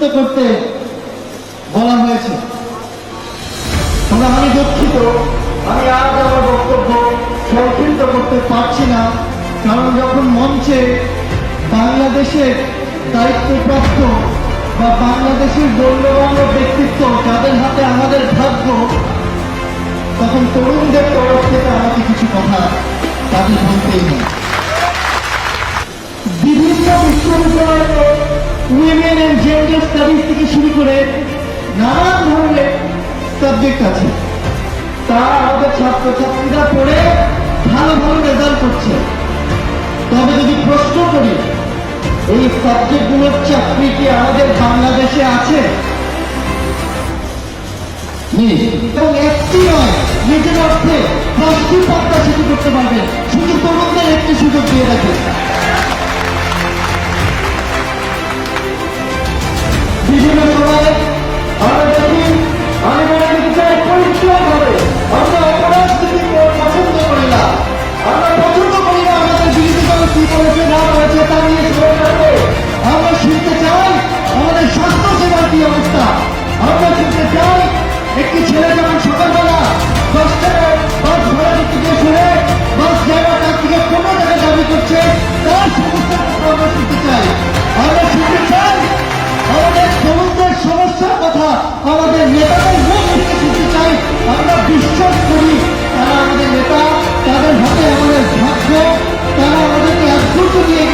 প্রতিষ্ঠিত করতে বলা হয়েছে। তবে আমি দুঃখিত। আমি আজ আমার বক্তব্য সংক্ষিপ্ত করতে পারছি না, কারণ যখন মঞ্চে বাংলাদেশের দায়িত্বপ্রাপ্ত বা বাংলাদেশের গণ্যমান্য ব্যক্তিত্ব যাদের হাতে আমাদের ভাগ্য, তখন তরুণদের তরফ থেকে আমাকে কিছু কথা তাদের বলতেই হয়। সাবজেক্ট আছে তা আমাদের ছাত্রছাত্রীরা পড়ে ভালো ভালো রেজাল্ট করছে। তবে যদি প্রশ্ন করি, এই সাবজেক্টগুলোর চাকরি কি আমাদের বাংলাদেশে আছে? নিজের অর্থে দশটি পদ্মা সেতু করতে পারবেন। শুধু তরুণদের একটি সুযোগ দিয়ে রাখেন কি বলেছে না বলেছে আমরা শুনতে চাই আমাদের স্বাস্থ্য সেবার কি আমরা শুনতে চাই একটি ছেলে যেমন সকালবেলা দশ টাকায় বাস ভাড়া দিতে গিয়ে শুনে থেকে পনেরো টাকা দাবি করছে, তার আমরা শুনতে চাই। আমরা শুনতে আমাদের তরুণদের সমস্যার কথা আমাদের নেতাদের মুখ থেকে চাই। আমরা বিশ্বাস করি তারা আমাদের নেতা, তাদের হাতে আমাদের ভাগ্য তারা